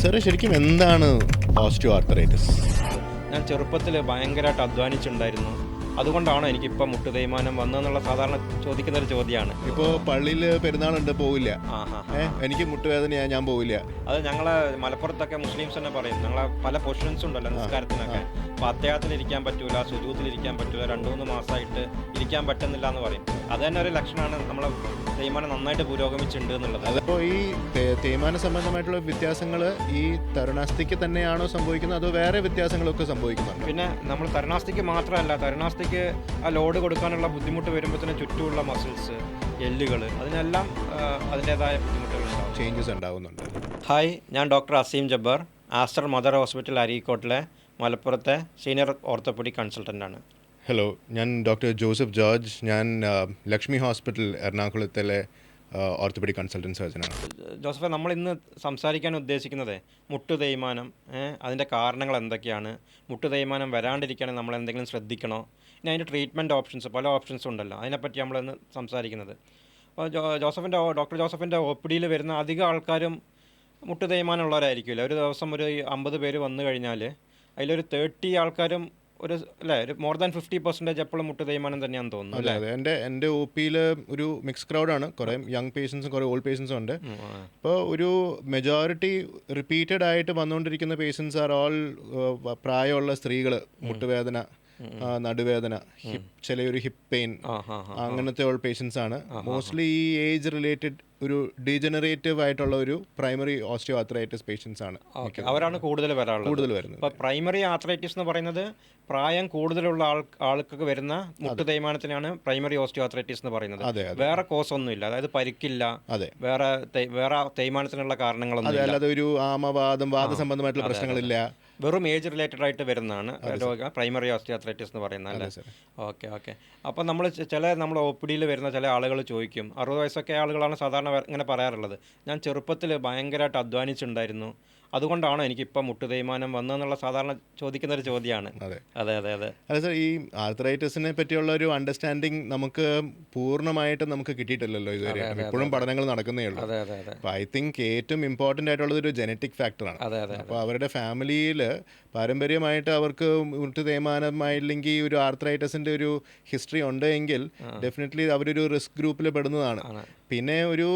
Sir ശരിക്കും എന്താണ് osteo arthritis ഞാൻ ചെറുപ്പത്തിൽ ഭയങ്കരമായിട്ട് അധ്വാനിച്ചിട്ടുണ്ടായിരുന്നു. അതുകൊണ്ടാണോ എനിക്കിപ്പോൾ മുട്ട് തേയ്മാനം വന്നതെന്നുള്ള സാധാരണ ചോദിക്കുന്ന ഒരു ചോദ്യമാണ്. ഇപ്പോൾ പള്ളിയിൽ പെരുന്നാളുണ്ട് പോവില്ല. എനിക്ക് മുട്ടുവേദനയാ ഞാൻ പോവില്ല. അത് ഞങ്ങളെ മലപ്പുറത്തൊക്കെ മുസ്ലിംസ് തന്നെ പറയും. ഞങ്ങളെ പല പൊസിഷൻസ് ഉണ്ടല്ലോ നിസ്കാരത്തിനൊക്കെ. ഇരിക്കാൻ പറ്റൂല സുജൂത്തിൽ ഇരിക്കാൻ പറ്റൂല രണ്ടു മൂന്ന് മാസമായിട്ട് ഇരിക്കാൻ പറ്റുന്നില്ല എന്ന് പറയും. അത് തന്നെ ഒരു ലക്ഷണമാണ് നമ്മളെ തേയ്മാനം നന്നായിട്ട് പുരോഗമിച്ചിട്ടുണ്ട് എന്നുള്ളത്. അതിപ്പോൾ ഈ തേയ്മാന സംബന്ധമായിട്ടുള്ള വ്യത്യാസങ്ങൾ ഈ തരുണാസ്ഥിക്ക് തന്നെയാണോ സംഭവിക്കുന്നത്? അതോ വേറെ വ്യത്യാസങ്ങളൊക്കെ സംഭവിക്കുന്നുണ്ട്? പിന്നെ നമ്മൾ തരുണാസ്ഥിക്ക് മാത്രമല്ല തരുണാസ്ഥിക്ക് ആ ലോഡ് കൊടുക്കാനുള്ള ബുദ്ധിമുട്ട് വരുമ്പോൾ തന്നെ ചുറ്റുമുള്ള മസിൽസ് എല്ലുകൾ അതിനെല്ലാം അതിന്റെതായ ബുദ്ധിമുട്ടുകൾ ചേഞ്ചസ് ഉണ്ടാവുന്നുണ്ട്. ഹായ് ഞാൻ doctor Azeem Jabbar Aster Mother hospital അരീക്കോട്ടിലെ മലപ്പുറത്തെ സീനിയർ ഓർത്തോപെഡിക് കൺസൾട്ടന്റാണ് ഹലോ ഞാൻ ഡോക്ടർ ജോസഫ് ജോർജ്. ഞാൻ ലക്ഷ്മി ഹോസ്പിറ്റൽ എറണാകുളത്തിലെ ഓർത്തോപെഡിക് കൺസൾട്ടന്റ് സർജനാണ് ജോസഫ് നമ്മൾ ഇന്ന് സംസാരിക്കാൻ ഉദ്ദേശിക്കുന്നത് മുട്ടു തേയ്മാനം അതിന്റെ കാരണങ്ങൾ എന്തൊക്കെയാണ്? മുട്ടു തേയ്മാനം വരാണ്ടിരിക്കുകയാണെങ്കിൽ നമ്മൾ എന്തെങ്കിലും ശ്രദ്ധിക്കണോ? ഇനി അതിന്റെ ട്രീറ്റ്മെന്റ് ഓപ്ഷൻസ് പല ഓപ്ഷൻസ് ഉണ്ടല്ലോ. അതിനെപ്പറ്റി നമ്മളിന്ന് സംസാരിക്കുന്നത്. അപ്പോൾ ജോ ജോസഫിന്റെ ഡോക്ടർ ജോസഫിന്റെ ഒ പി ഡിയിൽ വരുന്ന അധികം ആൾക്കാരും മുട്ടു തേയ്മാനം ഉള്ളവരായിരിക്കുമല്ലോ ഒരു ദിവസം ഒരു അമ്പത് പേര് വന്നു കഴിഞ്ഞാൽ അതിലൊരു തേർട്ടി ആൾക്കാരും ഒരു അല്ലേ ഒരു മോർ ദാൻ ഫിഫ്റ്റി പെർസെന്റേജ് എപ്പോഴും മുട്ടു തേയ്മാനം തന്നെയാണ് തോന്നുന്നത് അല്ലേ? അതെ. എന്റെ എന്റെ ഒ പിയിൽ ഒരു മിക്സ് ക്രൗഡാണ് കുറേ യങ് പേഷ്യൻസും കുറേ ഓൾഡ് പേഷ്യൻസും ഉണ്ട്. അപ്പോൾ ഒരു മെജോറിറ്റി റിപ്പീറ്റഡ് ആയിട്ട് വന്നുകൊണ്ടിരിക്കുന്ന പേഷ്യൻസ് ആർ ഓൾ പ്രായമുള്ള സ്ത്രീകൾ മുട്ടുവേദന നടുവേദന ഹിപ്പ് ചില ഒരു ഹിപ്പ് പെയിൻ അങ്ങനത്തെ ഉള്ള പേഷ്യൻസ് ആണ്. മോസ്റ്റ്ലി ഈ ഏജ് റിലേറ്റഡ് ഒരു ഡീജനറേറ്റീവ് ആയിട്ടുള്ള ഒരു പ്രൈമറി ഓസ്റ്റിയോ ആത്രൈറ്റിസ് പേഷ്യൻസ് ആണ് ഓക്കെ അവരാണ് കൂടുതൽ വരാറുള്ളത്. കൂടുതൽ വരുന്നത്. ഇപ്പോൾ പ്രൈമറി ആത്രൈറ്റിസ് എന്ന് പറയുന്നത് പ്രായം കൂടുതലുള്ള ആൾ ആൾക്കൊക്കെ വരുന്ന മുട്ടു തേയ്മാനത്തിനാണ് പ്രൈമറി ഓസ്റ്റിയോ ആത്രൈറ്റിസ് എന്ന് പറയുന്നത്. വേറെ കോസ് ഒന്നുമില്ല. അതായത് പരിക്കില്ല. അതെ. വേറെ വേറെ തേയ്മാനത്തിനുള്ള കാരണങ്ങളൊന്നും അല്ലാതെ ഒരു ആമവാദം വാദ സംബന്ധമായിട്ടുള്ള പ്രശ്നങ്ങളില്ല. വെറും ഏജ് റിലേറ്റഡ് ആയിട്ട് വരുന്നതാണ്. രോഗ പ്രൈമറി ഓസ്റ്റിയാത്രൈറ്റിസ് എന്ന് പറയുന്നത് അല്ലേ? Okay okay. അപ്പോൾ നമ്മൾ ചില നമ്മൾ ഒ പി ഡിയിൽ വരുന്ന ചില ആളുകൾ ചോദിക്കും. അറുപത് വയസ്സൊക്കെ ആളുകളാണ് സാധാരണ ഇങ്ങനെ പറയാറുള്ളത്. ഞാൻ ചെറുപ്പത്തിൽ ഭയങ്കരമായിട്ട് അധ്വാനിച്ചിട്ടുണ്ടായിരുന്നു അതുകൊണ്ടാണോ എനിക്കിപ്പോൾ മുട്ടു തേയ്മാനം വന്നതെന്നുള്ള സാധാരണ ചോദിക്കുന്ന ഒരു ചോദ്യമാണ്. അതെ. അതെ അതെ അതെ. അല്ല സാർ ഈ ആർത്രൈറ്റിസിനെ പറ്റിയുള്ള ഒരു അണ്ടർസ്റ്റാൻഡിങ് നമുക്ക് പൂർണമായിട്ട് നമുക്ക് കിട്ടിയിട്ടില്ലല്ലോ ഇതുവരെ. ഇപ്പോഴും പഠനങ്ങൾ നടക്കുന്നേ ഉള്ളൂ. അതെ അതെ അതെ. അപ്പോൾ ഐ തിങ്ക് ഏറ്റവും ഇമ്പോർട്ടന്റ് ആയിട്ടുള്ളത് ഒരു ജനറ്റിക് ഫാക്ടറാണ് അതെ അതെ അപ്പോൾ അവരുടെ ഫാമിലിയിൽ പാരമ്പര്യമായിട്ട് അവർക്ക് മുട്ട് തേയ്മാനമായില്ലെങ്കിൽ ഒരു ആർത്രൈറ്റിസിന്റെ ഒരു ഹിസ്റ്ററി ഉണ്ടെങ്കിൽ ഡെഫിനറ്റ്ലി അവരൊരു റിസ്ക് ഗ്രൂപ്പിൽ പെടുന്നതാണ്. പിന്നെ ഒരു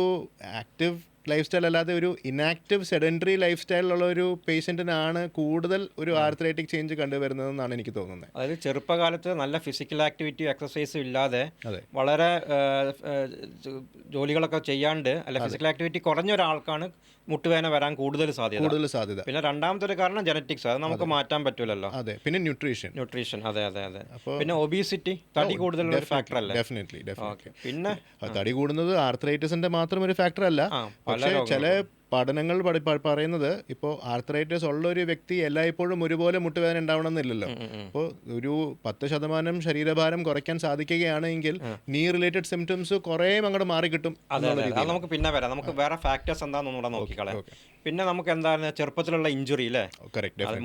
ആക്റ്റീവ് ലൈഫ് സ്റ്റൈൽ അല്ലാതെ ഒരു ഇനാക്റ്റീവ് സെഡന്ററി ലൈഫ് സ്റ്റൈലിലുള്ള ഒരു പേഷ്യന്റിനാണ് കൂടുതൽ ഒരു ആർത്രൈറ്റിക് ചേഞ്ച് കണ്ടുവരുന്നതെന്നാണ് എനിക്ക് തോന്നുന്നത്. അതായത് ചെറുപ്പകാലത്ത് നല്ല ഫിസിക്കൽ ആക്ടിവിറ്റി എക്സസൈസും ഇല്ലാതെ വളരെ ജോലികളൊക്കെ ചെയ്യാണ്ട് അല്ല ഫിസിക്കൽ ആക്ടിവിറ്റി കുറഞ്ഞ ഒരാൾക്കാണ് മുട്ടുവേദന വരാൻ കൂടുതൽ സാധ്യത. കൂടുതൽ സാധ്യത. പിന്നെ രണ്ടാമത്തെ ഒരു കാരണം ജനറ്റിക്സ്. അത് നമുക്ക് മാറ്റാൻ പറ്റൂലല്ലോ. അതെ. പിന്നെ ന്യൂട്രീഷൻ. ന്യൂട്രീഷൻ. അതെ അതെ അതെ. പിന്നെ ഒബീസിറ്റി തടി കൂടുതലുള്ള ഒരു ഫാക്ടർ അല്ല? ഡെഫിനറ്റ്ലി പിന്നെ തടി കൂടുന്നത് ആർത്രൈറ്റിസിന്റെ മാത്രം ഒരു ഫാക്ടർ അല്ല. പക്ഷേ ചില പഠനങ്ങൾ പഠി- പറയുന്നത് ഇപ്പോൾ ആർത്രൈറ്റിസ് ഉള്ള ഒരു വ്യക്തി എല്ലായ്പ്പോഴും ഒരുപോലെ മുട്ടുവേദന ഉണ്ടാവണമെന്നില്ലല്ലോ. അപ്പോൾ ഒരു പത്ത് ശതമാനം ശരീരഭാരം കുറയ്ക്കാൻ സാധിക്കുകയാണെങ്കിൽ നീ റിലേറ്റഡ് സിംറ്റംസ് കുറേ അങ്ങോട്ട് അതെ അത് നമുക്ക് പിന്നെ വരാം. നമുക്ക് വേറെ ഫാക്ടേഴ്സ് എന്താണെന്ന് കൂടെ നോക്കിക്കളയാം. പിന്നെ നമുക്ക് എന്താണ് ചെറുപ്പത്തിലുള്ള ഇഞ്ചുറി അല്ലേ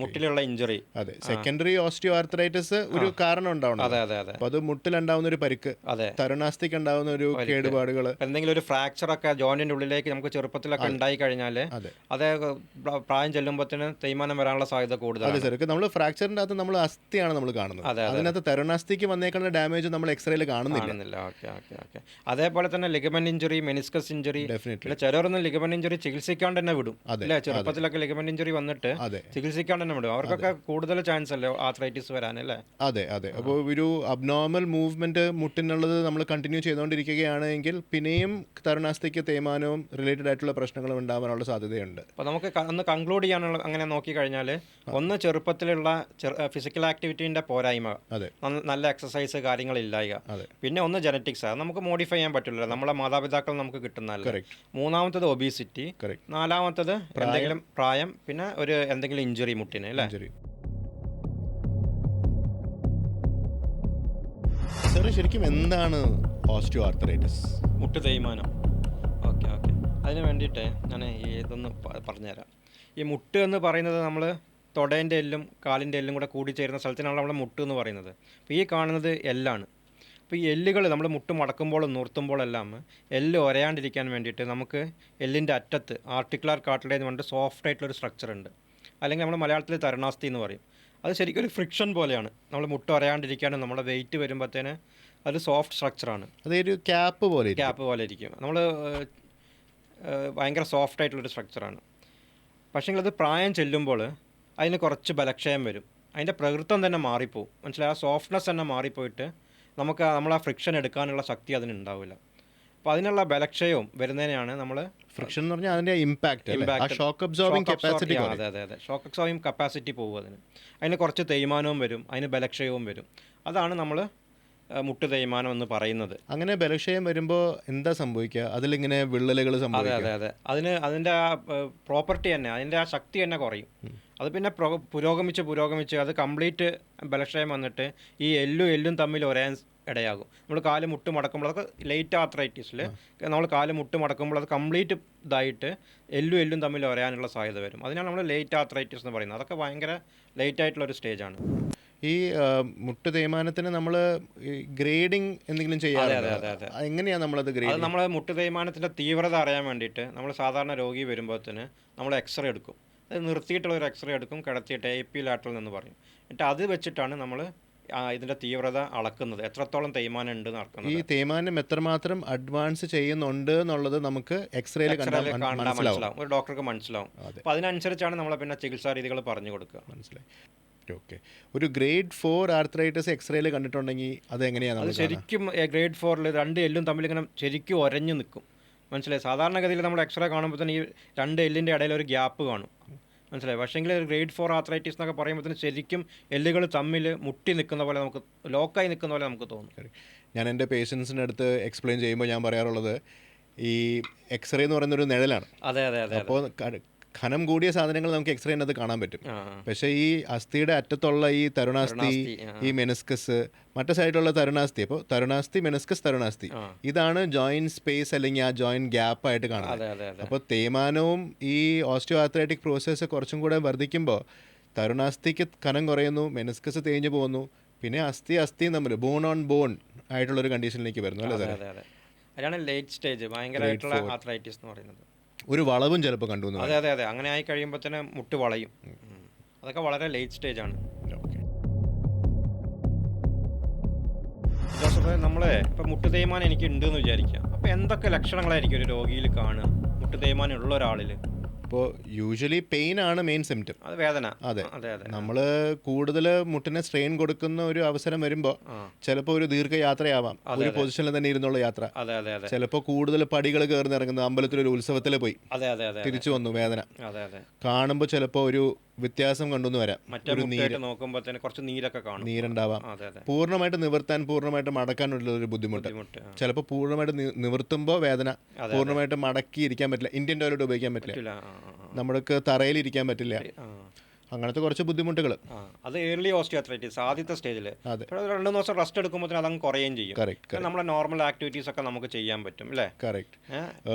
മുട്ടിലുള്ള ഇഞ്ചുറി അതെ സെക്കൻഡറി ഓസ്റ്റിയോ ആർത്രൈറ്റിസ് ഒരു കാരണം ഉണ്ടാവണം. അതെ അതെ അതെ. അത് മുട്ടിലുണ്ടാവുന്ന ഒരു പരിക്ക് അതെ. തരുണാസ്തിക്ക് ഉണ്ടാവുന്ന ഒരു കേടുപാടുകൾ എന്തെങ്കിലും ഒരു ഫ്രാക്ചർ ഒക്കെ ജോയിന്റിന്റെ ഉള്ളിലേക്ക് നമുക്ക് ചെറുപ്പത്തിലൊക്കെ ഉണ്ടായി കഴിഞ്ഞാൽ അതെ. അതേ പ്രായം ചെല്ലുമ്പോഴത്തേന് തേയ്മാനം വരാനുള്ള സാധ്യത അതെ കൂടുതലാണ് സാർ നമ്മൾ ഫ്രാക്ചറിന്റെ അകത്ത് നമ്മൾ അസ്ഥിയാണ് നമ്മൾ കാണുന്നത്. അതെ, അതെ. അതിനകത്ത് തെരണാസ്ഥിക്ക് വന്നേക്കുന്ന ഡാമേജ് നമ്മൾ എക്സ്റേയിൽ കാണുന്നില്ല. Okay okay okay. അതേപോലെ തന്നെ ലിഗമെന്റ് ഇഞ്ചുറി മെനിസ്കസ് ഇഞ്ചുറി ചിലരൊന്നും ലിഗമെന്റ് ഇഞ്ചുറി ചികിത്സിക്കാണ്ട് തന്നെ വിടും. അല്ലേ? ചെറുപ്പത്തിലൊക്കെ ലിഗമെന്റ് ഇഞ്ചുറി വന്നിട്ട് ചികിത്സിക്കാണ്ട് തന്നെ വിടും. അവർക്കൊക്കെ കൂടുതൽ ചാൻസ് അല്ലേ ആർത്രൈറ്റിസ് വരാൻ അല്ലേ? അതെ അതെ. അപ്പോൾ ഒരു അബ്നോർമൽ മൂവ്മെന്റ് മുട്ടിനുള്ളത് നമ്മൾ കണ്ടിന്യൂ ചെയ്തുകൊണ്ടിരിക്കുകയാണെങ്കിൽ പിന്നെയും തരുണാസ്ഥിക്ക് തേയ്മാനവും റിലേറ്റഡ് ആയിട്ടുള്ള പ്രശ്നങ്ങളും ഉണ്ടാവാനുള്ള സാധ്യതയുണ്ട്. അപ്പോൾ നമുക്ക് ഒന്ന് കൺക്ലൂഡ് ചെയ്യാനുള്ള അങ്ങനെ നോക്കി കഴിഞ്ഞാൽ ഒന്ന് ചെറുപ്പത്തിലുള്ള ഫിസിക്കൽ ആക്ടിവിറ്റീന്റെ പോരായ്മ. അതെ. നല്ല എക്സസൈസ് കാര്യങ്ങളില്ലായ്മ അതെ. പിന്നെ ഒന്ന് ജനറ്റിക്സ് അത് നമുക്ക് മോഡിഫൈ ചെയ്യാൻ പറ്റില്ല നമ്മളെ മാതാപിതാക്കൾ നമുക്ക് കിട്ടുന്നതല്ല. മൂന്നാമത്തത് ഒബീസിറ്റി കറക്റ്റ് നാലാമത്തത് എന്തെങ്കിലും പ്രായം പിന്നെ ഒരു എന്തെങ്കിലും ഇഞ്ചുറി മുട്ടിന് അല്ലേ? ഇഞ്ചുറി ശരിക്കും എന്താണ് ഓസ്റ്റിയോ ആർത്തറൈറ്റിസ് മുട്ട് തേയ്മാനം. അതിന് വേണ്ടിയിട്ട് ഞാൻ ഇതൊന്ന് പറഞ്ഞുതരാം. ഈ മുട്ട് എന്ന് പറയുന്നത് നമ്മൾ തൊടേന്റെ എല്ലും കാലിന്റെ എല്ലും കൂടെ കൂടിച്ചേരുന്ന സ്ഥലത്തിനാണ് നമ്മൾ മുട്ട് എന്ന് പറയുന്നത്. അപ്പോൾ ഈ കാണുന്നത് എല്ലാണ്. അപ്പോൾ ഈ എല്ലുകൾ നമ്മൾ മുട്ട് മടക്കുമ്പോഴും നിർത്തുമ്പോഴെല്ലാം എല്ല് ഒരയാണ്ടിരിക്കാൻ വേണ്ടിയിട്ട് നമുക്ക് എല്ലിന്റെ അറ്റത്ത് ആർട്ടിക്കുലർ കാട്ടിലേന്ന് പറഞ്ഞിട്ട് സോഫ്റ്റ് ആയിട്ടുള്ളൊരു സ്ട്രക്ചർ ഉണ്ട്. അല്ലെങ്കിൽ നമ്മൾ മലയാളത്തിൽ തരണാസ്തി എന്ന് പറയും. അത് ശരിക്കും ഒരു ഫ്രിക്ഷൻ പോലെയാണ്. നമ്മൾ മുട്ട് ഒരയാണ്ടിരിക്കാനും നമ്മുടെ വെയിറ്റ് വരുമ്പോഴത്തേന് അത് സോഫ്റ്റ് സ്ട്രക്ചറാണ് അതൊരു ക്യാപ്പ് പോലെ. ക്യാപ്പ് പോലെ ഇരിക്കും നമ്മൾ ഭയങ്കര സോഫ്റ്റ് ആയിട്ടുള്ളൊരു സ്ട്രക്ചറാണ് പക്ഷേ അത് പ്രായം ചെല്ലുമ്പോൾ അതിന് കുറച്ച് ബലക്ഷയം വരും. അതിന്റെ പ്രകൃതം തന്നെ മാറിപ്പോവും. മനസ്സിലായി? ആ സോഫ്റ്റ്നെസ് തന്നെ മാറിപ്പോയിട്ട് നമുക്ക് നമ്മൾ ആ ഫ്രിക്ഷൻ എടുക്കാനുള്ള ശക്തി അതിനുണ്ടാവില്ല അപ്പോൾ അതിനുള്ള ബലക്ഷയവും വരുന്നതിനാണ് നമ്മൾ ഫ്രിക്ഷൻ എന്ന് പറഞ്ഞാൽ അതിന്റെ ഇമ്പാക്ട് ആ ഷോക്ക് അബ്സോർബിംഗ് കപ്പാസിറ്റി അതെ അതെ അതെ. ഷോക്ക് അബ്സോർബിംഗ് കപ്പാസിറ്റി പോകും അതിന്. അതിന് കുറച്ച് തേയ്മാനവും വരും. അതിന് ബലക്ഷയവും വരും. അതാണ് നമ്മൾ മുട്ട് തേയ്മാനം എന്ന് പറയുന്നത്. അങ്ങനെ ബലക്ഷയം വരുമ്പോൾ എന്താ സംഭവിക്കുക? അതിലിങ്ങനെ വിള്ളലുകൾ അതെ സംഭവിക്കുക? അതെ. അതെ അതിന് അതിന്റെ ആ പ്രോപ്പർട്ടി തന്നെ അതിന്റെ ആ ശക്തി തന്നെ കുറയും. അത് പിന്നെ പുരോഗമിച്ച് പുരോഗമിച്ച് അത് കംപ്ലീറ്റ് ബലക്ഷയം വന്നിട്ട് ഈ എല്ലും എല്ലും തമ്മിൽ ഒരേ ഇടയാകും. നമ്മൾ കാൽ മുട്ട് മടക്കുമ്പോൾ അതൊക്കെ ലേറ്റ് ആർത്രൈറ്റിസിൽ നമ്മൾ കാൽ മുട്ട് മടക്കുമ്പോൾ അത് കംപ്ലീറ്റ് ഇതായിട്ട് എല്ലും എല്ലും തമ്മിൽ ഒരയാനുള്ള സാധ്യത വരും. അതിനാണ് നമ്മൾ ലേറ്റ് ആർത്രൈറ്റിസ് എന്ന് പറയുന്നത്. അതൊക്കെ ഭയങ്കര ലേറ്റ് ആയിട്ടുള്ള ഒരു സ്റ്റേജാണ്. ഈ മുട്ട തേയ്മാനത്തിന് നമ്മൾ ഗ്രേഡിംഗ് എന്തെങ്കിലും ചെയ്യാറുണ്ട്. എങ്ങനെയാണ് നമ്മളത് ഗ്രേഡ് നമ്മൾ മുട്ട് തേയ്മാനത്തിന്റെ തീവ്രത അറിയാൻ വേണ്ടിയിട്ട് നമ്മൾ സാധാരണ രോഗി വരുമ്പോഴത്തേന് നമ്മൾ എക്സ്റേ എടുക്കും. അത് നിർത്തിയിട്ടുള്ള ഒരു എക്സ്റേ എടുക്കും കിടത്തിയിട്ട് എ പി ലാറ്ററൽ എന്ന് പറയും. എന്നിട്ട് അത് വെച്ചിട്ടാണ് നമ്മൾ ഇതിന്റെ തീവ്രത അളക്കുന്നത്. എത്രത്തോളം തേയ്മാനം ഉണ്ട് നടക്കുന്നത് ഈ തേയ്മാനം എത്രമാത്രം അഡ്വാൻസ് ചെയ്യുന്നുണ്ട് എന്നുള്ളത് നമുക്ക് എക്സ്റേയിൽ കണ്ടാൽ മനസ്സിലാവും. ഒരു ഡോക്ടർക്ക് മനസ്സിലാവും. അപ്പോൾ അതിനനുസരിച്ചാണ് നമ്മൾ പിന്നെ ചികിത്സാ രീതികൾ പറഞ്ഞു കൊടുക്കുക. മനസ്സിലായി. ഓക്കെ ഒരു ഗ്രേഡ് ഫോർ ആർത്രൈറ്റിസ് എക്സ്റേയിൽ കണ്ടിട്ടുണ്ടെങ്കിൽ അത് എങ്ങനെയാണ് അത് ശരിക്കും ഗ്രേഡ് ഫോറിൽ രണ്ട് എല്ലും തമ്മിൽ ഇങ്ങനെ ശരിക്കും ഒരഞ്ഞു നിൽക്കും മനസ്സിലായി? സാധാരണഗതിയിൽ നമ്മൾ എക്സ്റേ കാണുമ്പോൾ തന്നെ ഈ രണ്ട് എല്ലിന്റെ ഇടയിൽ ഒരു ഗ്യാപ്പ് കാണും. മനസ്സിലായി? പക്ഷേങ്കിൽ ഒരു ഗ്രേഡ് ഫോർ ആർത്രൈറ്റിസ് എന്നൊക്കെ പറയുമ്പോൾ തന്നെ ശരിക്കും എല്ലുകൾ തമ്മിൽ മുട്ടി നിൽക്കുന്ന പോലെ നമുക്ക് ലോക്കായി നിൽക്കുന്ന പോലെ നമുക്ക് തോന്നും. ഞാൻ എന്റെ പേഷ്യൻസിന്റെ അടുത്ത് എക്സ്പ്ലെയിൻ ചെയ്യുമ്പോൾ ഞാൻ പറയാറുള്ളത് ഈ എക്സ്റേ എന്ന് പറയുന്ന ഒരു നിഴലാണ്. അതെ അതെ അതെ അപ്പോൾ ഖനം കൂടിയ സാധനങ്ങൾ നമുക്ക് എക്സ്റേനകത്ത് കാണാൻ പറ്റും. പക്ഷേ ഈ അസ്ഥിയുടെ അറ്റത്തുള്ള ഈ തരുണാസ്ഥി തരുണാസ്ഥി, ഈ മെനസ്കസ് മറ്റേ സൈഡിലുള്ള തരുണാസ്ഥി അപ്പോൾ തരുണാസ്ഥി മെനസ്കസ് തരുണാസ്ഥി. ഇതാണ് ജോയിന്റ് സ്പേസ് അല്ലെങ്കിൽ ആ ജോയിന്റ് ഗ്യാപ്പ് ആയിട്ട് കാണുന്നത്. അപ്പോൾ തേയ്മാനവും ഈ ഓസ്റ്റിയോ ആത്രൈറ്റിക് പ്രോസസ്സ് കുറച്ചും കൂടെ വർദ്ധിക്കുമ്പോൾ തരുണാസ്ഥിക്ക് കനം കുറയുന്നു മെനസ്കസ് തേഞ്ഞു പോകുന്നു പിന്നെ അസ്ഥി അസ്ഥിയും തമ്മിൽ ബോൺ ഓൺ ബോൺ ആയിട്ടുള്ള ഒരു കണ്ടീഷനിലേക്ക് വരുന്നു അല്ലേ സാറേ? അതെ അതെ. അതാണ് ലേറ്റ് സ്റ്റേജ് ഭയങ്കരമായിട്ടുള്ള ആത്രൈറ്റിസ് എന്ന് പറയുന്നത്. ഒരു വളവും ചിലപ്പോൾ കണ്ടു അതെ അതെ അതെ. അങ്ങനെ ആയി കഴിയുമ്പോൾ തന്നെ മുട്ട് വളയും. അതൊക്കെ വളരെ ലേറ്റ് സ്റ്റേജ് ആണ്. ജോസഫ് നമ്മളെ ഇപ്പം മുട്ട് തേയ്മാനം എനിക്ക് ഉണ്ട് എന്ന് വിചാരിക്കാം. അപ്പോൾ എന്തൊക്കെ ലക്ഷണങ്ങളായിരിക്കും ഒരു രോഗിയിൽ കാണുക? മുട്ട് തേയ്മാനം ഉള്ള ഒരാളിൽ ഇപ്പോൾ യൂഷ്വലി പെയിൻ ആണ് മെയിൻ സിംറ്റം അത് വേദന. അതെ. അതെ അതെ. നമ്മൾ കൂടുതൽ മുട്ടിനെ സ്ട്രെയിൻ കൊടുക്കുന്ന ഒരു അവസരം വരുമ്പോൾ ചിലപ്പോൾ ഒരു ദീർഘയാത്രയാവാം. ഒരു പൊസിഷനിൽ തന്നെ ഇരുന്നുള്ള യാത്ര. അതെ അതെ അതെ. ചിലപ്പോൾ കൂടുതൽ പടികൾ കയറി ഇറങ്ങുന്നത് അമ്പലത്തിൽ ഒരു ഉത്സവത്തിൽ പോയി. അതെ അതെ അതെ തിരിച്ചു വന്നു വേദന. അതെ അതെ. കാണുമ്പോൾ ചിലപ്പോൾ ഒരു വ്യത്യാസം കണ്ടുവന്ന് വരാം. ഒരു നീര്. നോക്കുമ്പോൾ തന്നെ കുറച്ച് നീരൊക്കെ കാണും. നീരുണ്ടാവാം. പൂർണമായിട്ട് നിവർത്താൻ പൂർണമായിട്ട് മടക്കാനുള്ള ഒരു ബുദ്ധിമുട്ട് ചിലപ്പോൾ പൂർണമായിട്ട് നിവർത്തുമ്പോൾ വേദന. പൂർണമായിട്ട് മടക്കി ഇരിക്കാൻ പറ്റില്ല. ഇന്ത്യൻ ടോയ്ലറ്റ് ഉപയോഗിക്കാൻ പറ്റില്ല. നമ്മൾക്ക് തറയിൽ ഇരിക്കാൻ പറ്റില്ല അങ്ങനത്തെ കുറച്ച് ബുദ്ധിമുട്ടുകൾ അത് ഏർലി ഓസ്റ്റിയോത്രൈറ്റിസ് ആദ്യത്തെ സ്റ്റേജിൽ. രണ്ട് ദിവസം റെസ്റ്റ് എടുക്കുമ്പോൾ അതങ്ങ് കുറയുകയും ചെയ്യും. നമ്മളെ നോർമൽ ആക്ടിവിറ്റീസ് ഒക്കെ നമുക്ക് ചെയ്യാൻ പറ്റും അല്ലേ കറക്റ്റ്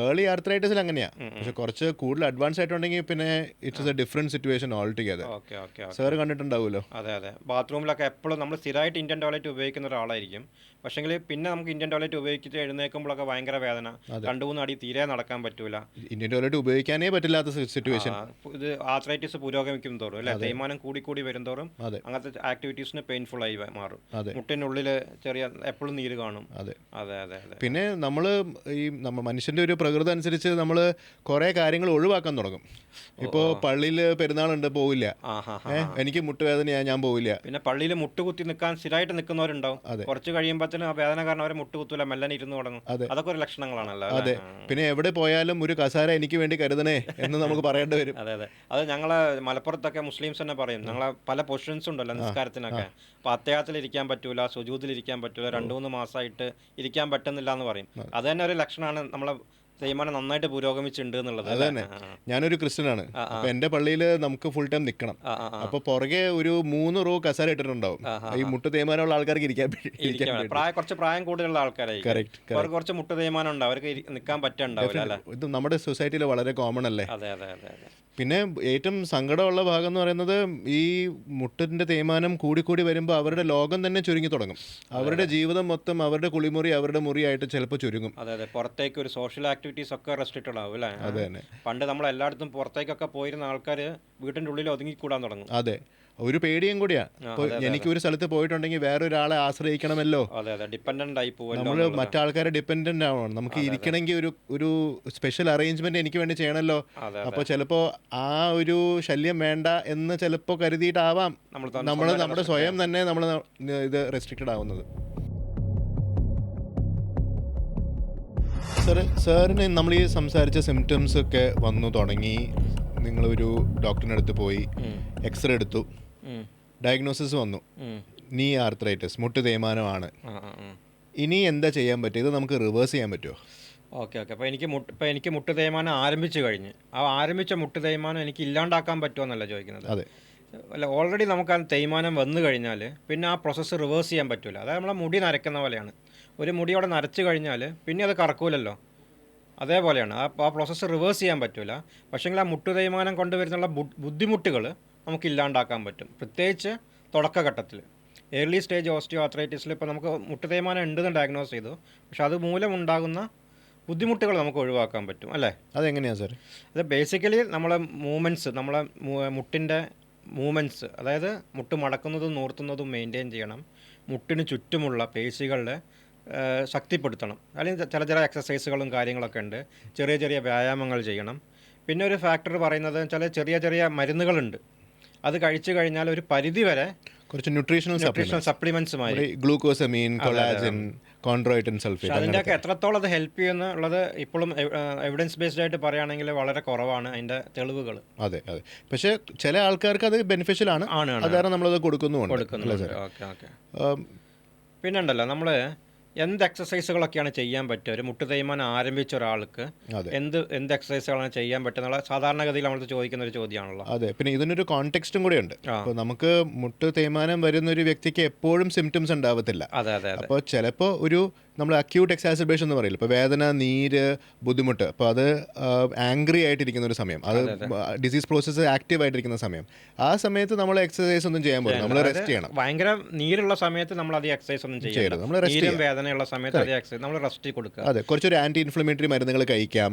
ഏർലി ആർത്രൈറ്റിസിൽ അങ്ങനെയാ. പക്ഷെ കുറച്ച് കൂടുതൽ അഡ്വാൻസ് ആയിട്ടുണ്ടെങ്കിൽ പിന്നെ it's a different situation altogether okay okay sir കണ്ടിട്ടുണ്ടാവുമല്ലോ. അതെ അതെ. ബാത്റൂമിലൊക്കെ എപ്പോഴും നമ്മൾ സ്ഥിരമായിട്ട് ഇന്ത്യൻ ടോയ്ലറ്റ് ഉപയോഗിക്കുന്ന ഒരാളായിരിക്കും. പക്ഷേങ്കിൽ പിന്നെ നമുക്ക് ഇന്ത്യൻ ടോയ്ലറ്റ് ഉപയോഗിച്ചിട്ട് എഴുന്നേൽക്കുമ്പോഴൊക്കെ ഭയങ്കര വേദന. രണ്ടു മൂന്ന് അടി തീരെ നടക്കാൻ പറ്റൂല. ഇന്ത്യൻ ടോയ്ലറ്റ് ഉപയോഗിക്കാനേ പറ്റില്ലാത്ത സിറ്റുവേഷൻ ഇത് ആത്രൈറ്റിസ് പുരോഗമിക്കും തോറും അല്ലെ? തേയ്മാനം കൂടി കൂടി വരും തോറും അങ്ങനത്തെ ആക്ടിവിറ്റീസിന് പെയിൻഫുൾ ആയി മാറും. മുട്ടിനുള്ളിൽ ചെറിയ എപ്പോഴും നീര് കാണും. അതെ. അതെ അതെ പിന്നെ നമ്മൾ ഈ നമ്മൾ മനുഷ്യന്റെ ഒരു പ്രകൃതി അനുസരിച്ച് നമ്മൾ കുറേ കാര്യങ്ങൾ ഒഴിവാക്കാൻ തുടങ്ങും. ഇപ്പോൾ പള്ളിയിൽ പെരുന്നാളുണ്ട് പോവില്ല. എനിക്ക് മുട്ടുവേദനയാണ് ഞാൻ പോവില്ല. പിന്നെ പള്ളിയിൽ മുട്ടുകുത്തി നിൽക്കാൻ സ്ഥിരമായിട്ട് നിൽക്കുന്നവരുണ്ടാവും. കുറച്ച് ആ വേദന കാരണം അവരെ മുട്ടുകുത്തൂല മെല്ലനെ ഇരുന്ന് തുടങ്ങും. അതെ. അതൊക്കെ ഒരു ലക്ഷണങ്ങളാണല്ലോ അതെ? പിന്നെ എവിടെ പോയാലും ഒരു കസാര എനിക്ക് വേണ്ടി കരുതണേ എന്ന് നമുക്ക് പറയേണ്ടി വരും. അതെ അതെ. അത് ഞങ്ങളെ മലപ്പുറത്തൊക്കെ മുസ്ലിംസ് തന്നെ പറയും. ഞങ്ങളെ പല പൊസിഷൻസ് ഉണ്ടല്ലോ നിസ്കാരത്തിനൊക്കെ. അപ്പൊ അത്യാഹത്തിൽ ഇരിക്കാൻ പറ്റൂല സുജൂതിൽ ഇരിക്കാൻ പറ്റൂല രണ്ടു മൂന്ന് മാസമായിട്ട് ഇരിക്കാൻ പറ്റുന്നില്ല എന്ന് പറയും. അത് തന്നെ ഒരു ലക്ഷണമാണ് നമ്മളെ തേയ്മാനം നന്നായിട്ട് പുരോഗമിച്ചിട്ടുണ്ട് എന്നുള്ളത് അല്ലേ? തന്നെ. ഞാനൊരു ക്രിസ്ത്യനാണ്. അപ്പൊ എന്റെ പള്ളിയിൽ നമുക്ക് ഫുൾ ടൈം നിൽക്കണം. അപ്പൊ പുറകെ ഒരു മൂന്ന് റോ കസാര ഇട്ടിട്ടുണ്ടാവും. ഈ മുട്ട് തേയ്മാനമുള്ള ആൾക്കാർക്ക് ഇരിക്കാൻ വേണം. കുറച്ച് പ്രായം കൂടുതലുള്ള ആൾക്കാരായി അവർക്ക് കുറച്ച് മുട്ട് തേയ്മാനം ഉണ്ടാവും. അവർക്ക് നിൽക്കാൻ പറ്റുണ്ടാവില്ല ഇത് നമ്മുടെ സൊസൈറ്റിയിൽ വളരെ കോമൺ അല്ലേ? അതെ അതെ അതെ അതെ. പിന്നെ ഏറ്റവും സങ്കടമുള്ള ഭാഗം എന്ന് പറയുന്നത് ഈ മുട്ടിന്റെ തേയ്മാനം കൂടിക്കൂടി വരുമ്പോൾ അവരുടെ ലോകം തന്നെ ചുരുങ്ങി തുടങ്ങും. അവരുടെ ജീവിതം മൊത്തം അവരുടെ കുളിമുറി അവരുടെ മുറിയായിട്ട് ചിലപ്പോൾ ചുരുങ്ങും. അതെ അതെ. പുറത്തേക്ക് ഒരു സോഷ്യൽ ആക്ടിവിറ്റീസ് ഒക്കെ റെസ്ട്രിക്റ്റഡ് ആവും അല്ലേ? അതെ തന്നെ പണ്ട് നമ്മൾ എല്ലായിടത്തും പുറത്തേക്കൊക്കെ പോയിരുന്ന ആൾക്കാർ വീട്ടിന്റെ ഉള്ളിൽ ഒതുങ്ങിക്കൂടാൻ തുടങ്ങും. അതെ. ഒരു പേടിയും കൂടിയാ. എനിക്ക് ഒരു സ്ഥലത്ത് പോയിട്ടുണ്ടെങ്കിൽ വേറൊരാളെ ആശ്രയിക്കണമല്ലോ. നമ്മൾ മറ്റാൾക്കാരെ ഡിപ്പെൻഡന്റ് ആവണം. നമുക്ക് ഇരിക്കണമെങ്കിൽ ഒരു ഒരു സ്പെഷ്യൽ അറേഞ്ച്മെന്റ് എനിക്ക് വേണ്ടി ചെയ്യണമല്ലോ അപ്പൊ അപ്പോൾ ചിലപ്പോൾ ആ ഒരു ശല്യം വേണ്ട എന്ന് ചിലപ്പോൾ കരുതിയിട്ടാവാം നമ്മൾ നമ്മൾ നമ്മുടെ സ്വയം തന്നെ നമ്മൾ ഇത് റെസ്ട്രിക്റ്റഡ് ആവുന്നത്. സാറ് സാറിന് നമ്മൾ ഈ സംസാരിച്ച സിംറ്റംസ് ഒക്കെ വന്നു തുടങ്ങി. നിങ്ങളൊരു ഡോക്ടറിന്റെ അടുത്ത് പോയി. എക്സ്റേ എടുത്തു. ഡയഗ്നോസിസ് വന്നു. നീ ആർത്രൈറ്റിസ് മുട്ട് തേയ്മാനമാണ്. ഇനി എന്താ ചെയ്യാൻ പറ്റും ഇത് നമുക്ക് റിവേഴ്സ് ചെയ്യാൻ പറ്റുമോ? Okay okay. അപ്പോൾ എനിക്ക് മുട്ട് ഇപ്പോൾ എനിക്ക് മുട്ട് തേയ്മാനം ആരംഭിച്ചു കഴിഞ്ഞ്. ആ ആരംഭിച്ച മുട്ട് തേയ്മാനം എനിക്ക് ഇല്ലാണ്ടാക്കാൻ പറ്റുമോ ചോദിക്കുന്നത്. അതെ. അല്ല ഓൾറെഡി നമുക്ക് ആ തേയ്മാനം വന്നു കഴിഞ്ഞാൽ പിന്നെ ആ പ്രോസസ്സ് റിവേഴ്സ് ചെയ്യാൻ പറ്റില്ല അതായത് നമ്മളെ മുടി നരക്കുന്ന പോലെയാണ്. ഒരു മുടി അവിടെ നരച്ചു കഴിഞ്ഞാൽ പിന്നെ അത് കറക്കൂലല്ലോ. അതേപോലെയാണ്. ആ ആ പ്രോസസ്സ് റിവേഴ്സ് ചെയ്യാൻ പറ്റില്ല പക്ഷേങ്കിൽ ആ മുട്ടു തേയ്മാനം കൊണ്ടുവരുന്നുള്ള ബുദ്ധിമുട്ടുകൾ നമുക്ക് ഇല്ലാണ്ടാക്കാൻ പറ്റും. പ്രത്യേകിച്ച് തുടക്കഘട്ടത്തിൽ. ഏർലി സ്റ്റേജ് ഓസ്റ്റിയോ ആത്രൈറ്റിസിൽ ഇപ്പോൾ നമുക്ക് മുട്ടു തേയ്മാനം ഉണ്ടെന്ന് ഡയഗ്നോസ് ചെയ്തു. പക്ഷെ അത് മൂലമുണ്ടാകുന്ന ബുദ്ധിമുട്ടുകൾ നമുക്ക് ഒഴിവാക്കാൻ പറ്റും അല്ലേ? അതെങ്ങനെയാണ് സാർ അത് ബേസിക്കലി നമ്മളെ മൂവ്മെന്റ്സ് നമ്മളെ മുട്ടിന്റെ മൂവ്മെന്റ്സ് അതായത് മുട്ട് മടക്കുന്നതും നൂർത്തുന്നതും മെയിന്റെയിൻ ചെയ്യണം. മുട്ടിന് ചുറ്റുമുള്ള പേശികളുടെ ശക്തിപ്പെടുത്തണം. അല്ലെങ്കിൽ ചില ചില എക്സസൈസുകളും കാര്യങ്ങളൊക്കെ ഉണ്ട്. ചെറിയ ചെറിയ വ്യായാമങ്ങൾ ചെയ്യണം. പിന്നെ ഒരു ഫാക്ടർ പറയുന്നത് ചില ചെറിയ ചെറിയ മരുന്നുകളുണ്ട്. അത് കഴിച്ചു കഴിഞ്ഞാൽ ഒരു പരിധി വരെ കുറച്ച് ന്യൂട്രീഷണൽ ന്യൂട്രീഷണൽ സപ്ലിമെന്റ്സുമായി ഗ്ലൂക്കോസമീൻ കൊളാജൻ കോൺട്രോയിറ്റൻ പക്ഷെ സൾഫേറ്റ് അതിന്റെയൊക്കെ എത്രത്തോളം അത് ഹെൽപ്പ് ചെയ്യുന്നുള്ളത് ഇപ്പോഴും എവിഡൻസ് ബേസ്ഡ് ആയിട്ട് പറയുകയാണെങ്കിൽ വളരെ കുറവാണ് അതിന്റെ തെളിവുകൾ. അതെ അതെ. പക്ഷേ ചില ആൾക്കാർക്ക് അത് ബെനിഫിഷ്യൽ ആണ്. അത് കാരണം നമ്മളത് കൊടുക്കുന്നു കൊടുക്കുന്നുണ്ട് ഓക്കെ ഓക്കെ. പിന്നെ ഉണ്ടല്ലോ നമ്മൾ എന്ത് എക്സസൈസുകളൊക്കെയാണ് ചെയ്യാൻ പറ്റുക? ഒരു മുട്ട് തേയ്മാനം ആരംഭിച്ച ഒരാൾക്ക് എന്ത് എന്ത് എക്സസൈസുകളാണ് ചെയ്യാൻ പറ്റുന്നുള്ള സാധാരണഗതിയിൽ നമ്മൾ ചോദിക്കുന്ന ഒരു ചോദ്യമാണല്ലോ. അതെ. പിന്നെ ഇതിനൊരു കോൺടെക്സ്റ്റും കൂടെ ഉണ്ട്. അപ്പോൾ നമുക്ക് മുട്ട് തേയ്മാനം വരുന്ന ഒരു വ്യക്തിക്ക് എപ്പോഴും സിംറ്റംസ് ഉണ്ടാവത്തില്ല. അതെ അതെ അപ്പോൾ ചിലപ്പോൾ ഒരു നമ്മൾ അക്യൂട്ട് എക്സാസിബേഷൻ എന്ന് പറയില്ല? ഇപ്പോൾ വേദന നീര് ബുദ്ധിമുട്ട്. അപ്പോൾ അത് ആംഗ്രി ആയിട്ടിരിക്കുന്ന ഒരു സമയം. അത് ഡിസീസ് പ്രോസസ്സ് ആക്റ്റീവ് ആയിട്ടിരിക്കുന്ന സമയം. ആ സമയത്ത് നമ്മൾ എക്സസൈസ് ഒന്നും ചെയ്യാൻ പോകും നമ്മൾ റെസ്റ്റ് ചെയ്യണം. ഭയങ്കര നീരുള്ള സമയത്ത് നമ്മൾ അധികം എക്സസൈസ് ഒന്നും ചെയ്യരുത്. നമ്മൾ റെസ്റ്റ് വേദനയുള്ള സമയത്ത് അധികം എക്സസൈസ് നമ്മൾ റെസ്റ്റ് കൊടുക്കുക. അതെ കുറച്ചൊരു ആന്റി ഇൻഫ്ലമേറ്ററി മരുന്നുകൾ കഴിക്കാം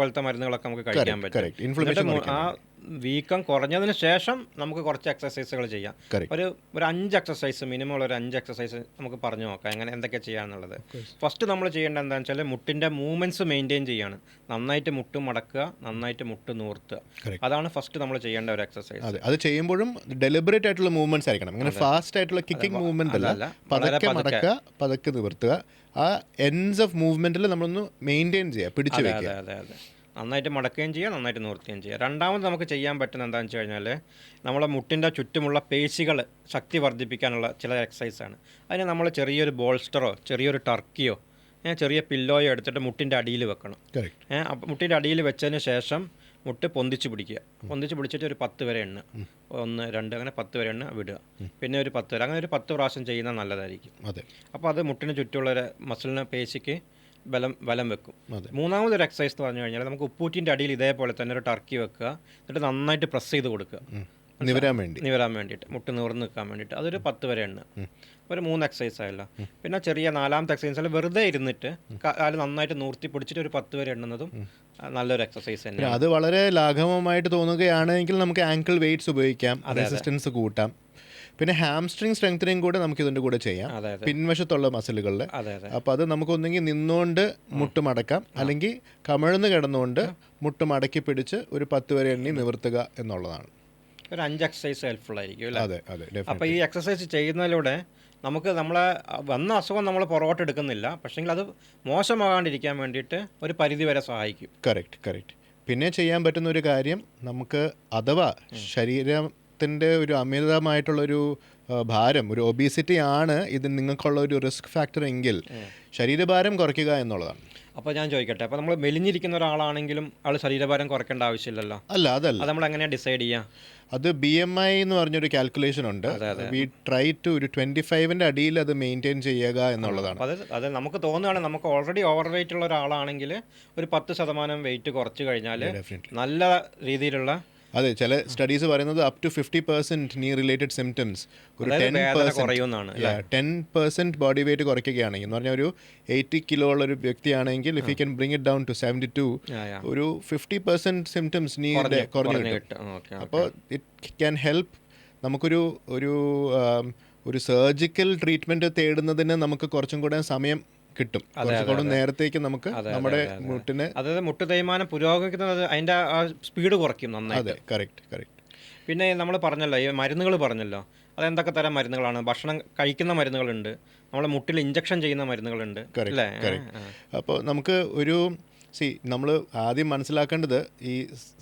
പോലത്തെ മരുന്നുകളൊക്കെ നമുക്ക് കഴിക്കാൻ പറ്റും. ഇൻഫ്ലമേഷൻ ആ വീക്കം കുറഞ്ഞതിന് ശേഷം നമുക്ക് കുറച്ച് എക്സസൈസുകൾ ചെയ്യാം. ഒരു ഒരു അഞ്ച് എക്സസൈസ് മിനിമം ഉള്ള ഒരു അഞ്ച് എക്സസൈസ് നമുക്ക് പറഞ്ഞു നോക്കാം. എങ്ങനെ എന്തൊക്കെ ചെയ്യാന്നുള്ളത്. ഫസ്റ്റ് നമ്മൾ ചെയ്യേണ്ടത് എന്താണെന്ന് വെച്ചാൽ മുട്ടിന്റെ മൂവ്മെന്റ്സ് മെയിന്റെയിൻ ചെയ്യാണ്. നന്നായിട്ട് മുട്ട് മടക്കുക നന്നായിട്ട് മുട്ട് നൂർത്തുക. അതാണ് ഫസ്റ്റ് നമ്മൾ ചെയ്യേണ്ട ഒരു എക്സസൈസ് അതെ. അത് ചെയ്യുമ്പോഴും ഡെലിബറേറ്റ് ആയിട്ടുള്ള മൂവ്മെന്റ്സ് ആയിരിക്കണം. അങ്ങനെ ഫാസ്റ്റ് ആയിട്ടുള്ള കിക്കിംഗ് മൂവ്മെന്റ് അല്ല. പതക്കെ. മടക്കുക പതുക്കെ നിവർത്തുക. ആ എൻഡ്സ് ഓഫ് മൂവ്മെന്റിൽ നമ്മളൊന്ന് മെയിന്റെയിൻ ചെയ്യുക പിടിച്ചു വെക്കുക. അതെ അതെ അതെ. നന്നായിട്ട് മടക്കുകയും ചെയ്യുക നന്നായിട്ട് നിവർത്തുകയും ചെയ്യുക രണ്ടാമത് നമുക്ക് ചെയ്യാൻ പറ്റുന്ന എന്താണെന്ന് വെച്ച് കഴിഞ്ഞാൽ നമ്മളെ മുട്ടിന്റെ ചുറ്റുമുള്ള പേശികൾ ശക്തി വർദ്ധിപ്പിക്കാനുള്ള ചില എക്സസൈസാണ് അതിന് നമ്മൾ ചെറിയൊരു ബോൾസ്റ്ററോ ചെറിയൊരു ടർക്കിയോ ചെറിയ പില്ലോയോ എടുത്തിട്ട് മുട്ടിന്റെ അടിയിൽ വെക്കണം. അപ്പം മുട്ടിന്റെ അടിയിൽ വെച്ചതിന് ശേഷം മുട്ട് പൊന്തിച്ച് പിടിക്കുക. പൊന്തിച്ച് പിടിച്ചിട്ട് ഒരു പത്ത് വരെ എണ്ണ ഒന്ന് രണ്ട് അങ്ങനെ പത്ത് വരെ എണ്ണ വിടുക. പിന്നെ ഒരു പത്ത് വരെ അങ്ങനെ ഒരു പത്ത് പ്രാവശ്യം ചെയ്യുന്നത് നല്ലതായിരിക്കും. അതെ. അപ്പോൾ അത് മുട്ടിന് ചുറ്റുമുള്ള മസിലിന് പേശിക്ക് ബലം ബലം വെക്കും. മൂന്നാമതൊരു എക്സസൈസ് എന്ന് പറഞ്ഞു കഴിഞ്ഞാൽ നമുക്ക് ഉപ്പൂറ്റിന്റെ അടിയിൽ ഇതേപോലെ തന്നെ ഒരു ടർക്കി വെക്കുക. എന്നിട്ട് നന്നായിട്ട് പ്രസ് ചെയ്ത് കൊടുക്കുക. നിവരാൻ വേണ്ടി. നിവരാൻ വേണ്ടിയിട്ട്. മുട്ട് നിവർന്ന് നിൽക്കാൻ വേണ്ടിയിട്ട്. അതൊരു പത്ത് വരെ എണ്ണ ഒരു മൂന്ന് എക്സസൈസ് ആയല്ലോ. പിന്നെ ചെറിയ നാലാമത്തെ എക്സസൈസ് അല്ല വെറുതെ ഇരുന്നിട്ട് കാൽ നന്നായിട്ട് നൂർത്തി പിടിച്ചിട്ട് ഒരു പത്ത് വരെ എണ്ണുന്നതും നല്ലൊരു എക്സസൈസ് തന്നെ തന്നെയാണ് അത് വളരെ ലാഘവമായിട്ട് തോന്നുകയാണെങ്കിൽ നമുക്ക് ആങ്കിൾ വെയിറ്റ്സ് ഉപയോഗിക്കാം. റെസിസ്റ്റൻസ് കൂട്ടാം. പിന്നെ ഹാംസ്ട്രിങ് സ്ട്രെങ്തനിങ് കൂടെ നമുക്ക് ഇതിന്റെ കൂടെ ചെയ്യാം. പിൻവശത്തുള്ള മസിലുകളിൽ അപ്പോൾ അത്. നമുക്ക് ഒന്നെങ്കിൽ നിന്നുകൊണ്ട് മുട്ട് മടക്കാം. അല്ലെങ്കിൽ കമിഴ്ന്ന് കിടന്നുകൊണ്ട് മുട്ട് മടക്കി പിടിച്ച് ഒരു പത്ത് വരെ എണ്ണി നിവർത്തുക എന്നുള്ളതാണ്. ഒരു അഞ്ച് എക്സസൈസ് ഹെൽപ്ഫുൾ ആയിരിക്കും അല്ലേ? അതെ അതെ അപ്പോൾ ഈ എക്സസൈസ് ചെയ്യുന്നതിലൂടെ നമുക്ക് നമ്മളെ വന്ന അസുഖം നമ്മൾ പുറകോട്ട് എടുക്കുന്നില്ല. പക്ഷേങ്കിൽ അത് മോശമാകാണ്ടിരിക്കാൻ വേണ്ടിയിട്ട് ഒരു പരിധി വരെ സഹായിക്കും. കറക്റ്റ് കറക്റ്റ് പിന്നെ ചെയ്യാൻ പറ്റുന്ന ഒരു കാര്യം നമുക്ക് അഥവാ ശരീരത്തിന്റെ ഒരു അമിതമായിട്ടുള്ളൊരു ഭാരം ഒരു ഒബീസിറ്റി ആണ് ഇത് നിങ്ങൾക്കുള്ള ഒരു റിസ്ക് ഫാക്ടർ എങ്കിൽ ശരീരഭാരം കുറയ്ക്കുക എന്നുള്ളതാണ്. അപ്പോൾ ഞാൻ ചോദിക്കട്ടെ അപ്പോൾ നമ്മൾ മെലിഞ്ഞിരിക്കുന്ന ഒരാളാണെങ്കിലും ആൾ ശരീരഭാരം കുറയ്ക്കേണ്ട ആവശ്യമില്ലല്ലോ? അല്ല അതല്ല. അത് നമ്മൾ എങ്ങനെയാണ് ഡിസൈഡ് ചെയ്യുക അത് ബി എം ഐ എന്ന് പറഞ്ഞൊരു കാൽക്കുലേഷൻ ഉണ്ട്. വി ട്രൈ ടു ഒരു ട്വന്റി ഫൈവിന്റെ അടിയിൽ അത് മെയിന്റെയിൻ ചെയ്യുക എന്നുള്ളതാണ്. അത് അത് നമുക്ക് തോന്നുകയാണ് നമുക്ക് ഓൾറെഡി ഓവർ വെയിറ്റ് ഉള്ള ഒരാളാണെങ്കിൽ ഒരു പത്ത് ശതമാനം വെയിറ്റ് കുറച്ച് കഴിഞ്ഞാൽ നല്ല രീതിയിലുള്ള അതെ ചില സ്റ്റഡീസ് പറയുന്നത് up to fifty percent knee related symptoms ഒരു ten percent ten percent body weight കുറയ്ക്കുകയാണെങ്കിൽ എന്ന് പറഞ്ഞാൽ ഒരു എയ്റ്റി കിലോ ഉള്ള ഒരു വ്യക്തിയാണെങ്കിൽ if you can bring it down to seventy two. ഒരു ഫിഫ്റ്റി പെർസെന്റ് സിംറ്റംസ് നീ കുറഞ്ഞു കിട്ടും. അപ്പോൾ ഇറ്റ് ക്യാൻ ഹെൽപ്പ് നമുക്കൊരു ഒരു ഒരു സർജിക്കൽ ട്രീറ്റ്മെന്റ് തേടുന്നതിന് നമുക്ക് കുറച്ചും കൂടെ സമയം കിട്ടും. നേരത്തേക്ക് നമുക്ക് നമ്മുടെ മുട്ടിന് അതായത് മുട്ട് തേയ്മാനം പുരോഗമിക്കുന്നത് അതിന്റെ ആ സ്പീഡ് കുറയ്ക്കും നന്നായിട്ട്. കറക്റ്റ് കറക്റ്റ് പിന്നെ നമ്മൾ പറഞ്ഞല്ലോ ഈ മരുന്നുകൾ പറഞ്ഞല്ലോ. അതെന്തൊക്കെ തരം മരുന്നുകളാണ്? ഭക്ഷണം കഴിക്കുന്ന മരുന്നുകളുണ്ട്. നമ്മളെ മുട്ടിൽ ഇഞ്ചക്ഷൻ ചെയ്യുന്ന മരുന്നുകളുണ്ട്. അപ്പോൾ നമുക്ക് ഒരു സി നമ്മൾ ആദ്യം മനസ്സിലാക്കേണ്ടത് ഈ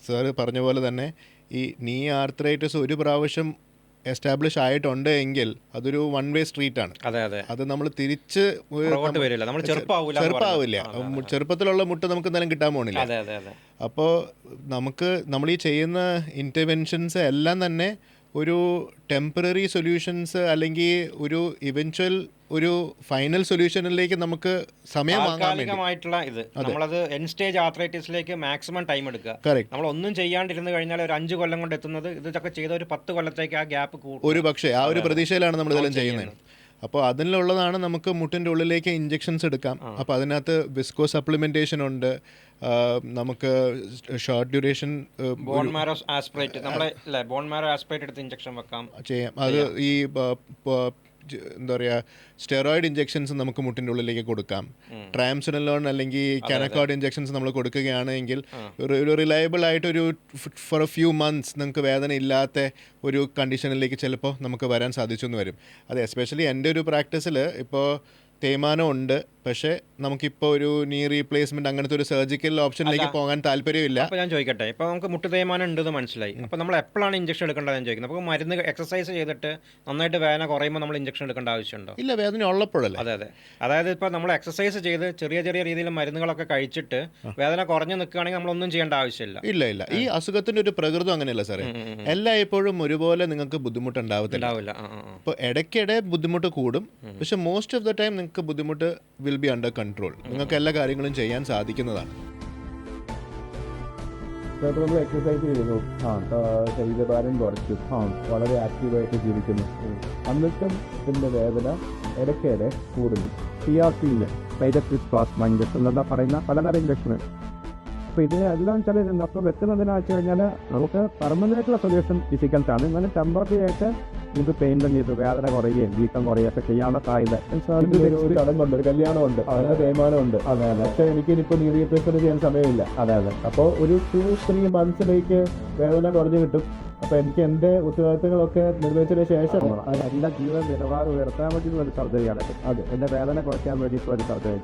സാറ് പറഞ്ഞ പോലെ തന്നെ ഈ നീ ആർത്രൈറ്റിസ് ഒരു പ്രാവശ്യം എസ്റ്റാബ്ലിഷ് ആയിട്ടുണ്ട് എങ്കിൽ അതൊരു വൺ വേ സ്ട്രീറ്റ് ആണ് അതെ അതെ. അത് നമ്മൾ തിരിച്ച് ചെറുപ്പാവില്ല. ചെറുപ്പത്തിലുള്ള മുട്ട് നമുക്ക് എന്തായാലും കിട്ടാൻ പോണില്ല. അതെ അപ്പോൾ നമുക്ക് നമ്മൾ ഈ ചെയ്യുന്ന ഇന്റർവെൻഷൻസ് എല്ലാം തന്നെ ഒരു ടെമ്പററി സൊല്യൂഷൻസ് അല്ലെങ്കിൽ ഒരു ഇവൻച്വൽ ഒരു ഫൈനൽ സൊല്യൂഷനിലേക്ക് നമുക്ക് സമയം താൽക്കാലികമായിട്ടുള്ള ഇത്. നമ്മളത് എൻ സ്റ്റേജ് ആർത്രൈറ്റിസിലേക്ക് മാക്സിമം ടൈം എടുക്കുക. നമ്മൾ ഒന്നും ചെയ്യാണ്ടിരുന്ന് കഴിഞ്ഞാൽ ഒരു അഞ്ച് കൊല്ലം കൊണ്ട് എത്തുന്നത് ഇതൊക്കെ ചെയ്ത ഒരു പത്ത് കൊല്ലത്തേക്ക് ആ ഗ്യാപ്പ് ഒരു പക്ഷേ ആ ഒരു പ്രതീക്ഷയിലാണ് നമ്മൾ ഇതെല്ലാം ചെയ്യുന്നത്. അപ്പോൾ അതിലുള്ളതാണ് നമുക്ക് മുട്ടിന്റെ ഉള്ളിലേക്ക് ഇഞ്ചെക്ഷൻസ് എടുക്കാം. അപ്പോൾ അതിനകത്ത് വിസ്കോ സപ്ലിമെന്റേഷൻ ഉണ്ട്. നമുക്ക് short duration bone marrow aspirate നമ്മളെ ബോൺ മാരോ ആസ്പിറേറ്റ് എടുത്ത് ഇഞ്ചക്ഷൻ വെക്കാം. ചെയ്യാം. അത് ഈ എന്താ പറയുക സ്റ്റെറോയിഡ് ഇഞ്ചെക്ഷൻസ് നമുക്ക് മുട്ടിന്റെ ഉള്ളിലേക്ക് കൊടുക്കാം. ട്രാംസിനലോൺ അല്ലെങ്കിൽ കാനക്കോഡ് ഇഞ്ചെക്ഷൻസ് നമ്മൾ കൊടുക്കുകയാണെങ്കിൽ ഒരു റിലയബിൾ ആയിട്ട് ഒരു ഫോർ എ ഫ്യൂ മന്ത്സ് നിങ്ങൾക്ക് വേദന ഇല്ലാത്ത ഒരു കണ്ടീഷനിലേക്ക് ചിലപ്പോൾ നമുക്ക് വരാൻ സാധിച്ചു എന്ന് വരും. അത് എസ്പെഷ്യലി എന്റെ ഒരു പ്രാക്ടീസിൽ ഇപ്പോൾ തേയ്മാനം ഉണ്ട്. പക്ഷേ നമുക്കിപ്പോൾ ഒരു നീ റീപ്ലേസ്മെന്റ് അങ്ങനത്തെ ഒരു സർജിക്കൽ ഓപ്ഷനിലേക്ക് പോകാൻ താല്പര്യമില്ല. അപ്പോൾ ഞാൻ ചോദിക്കട്ടെ. ഇപ്പോൾ നമുക്ക് മുട്ട് തേയ്മാനം ഉണ്ടെന്ന് മനസ്സിലായി. അപ്പോൾ നമ്മൾ എപ്പോഴാണ് ഇഞ്ചക്ഷൻ എടുക്കേണ്ടത് ഞാൻ ചോദിക്കുന്നത്? അപ്പോൾ മരുന്ന് എക്സസൈസ് ചെയ്തിട്ട് നന്നായിട്ട് വേദന കുറയുമ്പോൾ നമ്മൾ ഇഞ്ചക്ഷൻ എടുക്കേണ്ട ആവശ്യമുണ്ടോ? ഇല്ല വേദന ഉള്ളപ്പോഴല്ലേ അതെ അതെ. അതായത് ഇപ്പോൾ നമ്മൾ എക്സസൈസ് ചെയ്ത് ചെറിയ ചെറിയ രീതിയിൽ മരുന്നുകളൊക്കെ കഴിച്ചിട്ട് വേദന കുറഞ്ഞു നിൽക്കുകയാണെങ്കിൽ നമ്മളൊന്നും ചെയ്യേണ്ട ആവശ്യമില്ല. ഇല്ല ഇല്ല. ഈ അസുഖത്തിന്റെ ഒരു പ്രകൃതം അങ്ങനെയല്ല സാറേ. എല്ലായ്പ്പോഴും ഒരുപോലെ നിങ്ങൾക്ക് ബുദ്ധിമുട്ടുണ്ടാവത്തില്ല. ഇടയ്ക്കിടെ ബുദ്ധിമുട്ട് കൂടും. പക്ഷെ മോസ്റ്റ് ഓഫ് ദ ടൈം നിങ്ങൾക്ക് ബുദ്ധിമുട്ട് വിൽ ബി അണ്ടർ കൺട്രോൾ നിങ്ങൾക്ക് എല്ലാ കാര്യങ്ങളും ചെയ്യാൻ സാധിക്കുന്നതാണ്. നമ്മൾ എക്സസൈസ് ചെയ്യുന്നു ആ ശരീരഭാരം കുറച്ചു. ആ വളരെ ആക്റ്റീവായിട്ട് ജീവിക്കുന്നു. അന്നിട്ടും ഇതിന്റെ വേദന ഇടയ്ക്കിടെ കൂടുന്നു. പി ആർ പി പൈരക്സിസ് പാസ് മൈൻഡസ് എന്നാ പറയുന്ന പലതരം ഇഞ്ചക്ഷന് അപ്പോൾ ഇതിനെല്ലാം ചില ഡോക്ടർ വെക്കുന്നതിനാ കഴിഞ്ഞാൽ നമുക്ക് പെർമനന്റ് ആയിട്ടുള്ള സൊല്യൂഷൻ ഫിസിക്കൽസ് ആണ് എന്നാലും ടെമ്പററി ആയിട്ട് ഇത് പെയിൻ ചെയ്ത്. വേദന കുറയുകയും വീക്കം കുറയുകയൊക്കെ ചെയ്യാനുള്ള സാധ്യത. ഒരു ചടങ്ങുണ്ട് ഒരു കല്യാണമുണ്ട്. അതിന് തേയ്മാനമുണ്ട്. അതെ അതെ. പക്ഷേ എനിക്ക് ഇനിയിപ്പോൾ നീ റീപ്ലേസ്മെന്റ് ചെയ്യാൻ സമയമില്ല. അതെ അതെ. അപ്പോൾ ഒരു ടു ത്രീ മന്ത്സിലേക്ക് വേദന കുറഞ്ഞു കിട്ടും. അപ്പൊ എനിക്ക് എന്റെ ഉത്തരവാദിത്തങ്ങളൊക്കെ നിർവഹിച്ചതിന് ശേഷം അതിനെല്ലാം ജീവൻ നിലവാരം ഉയർത്താൻ വേണ്ടി ഒരു സർജറിയാണ്. അതെ. എന്റെ വേദന കുറയ്ക്കാൻ വേണ്ടിയിട്ടുള്ള ഒരു സർജറി.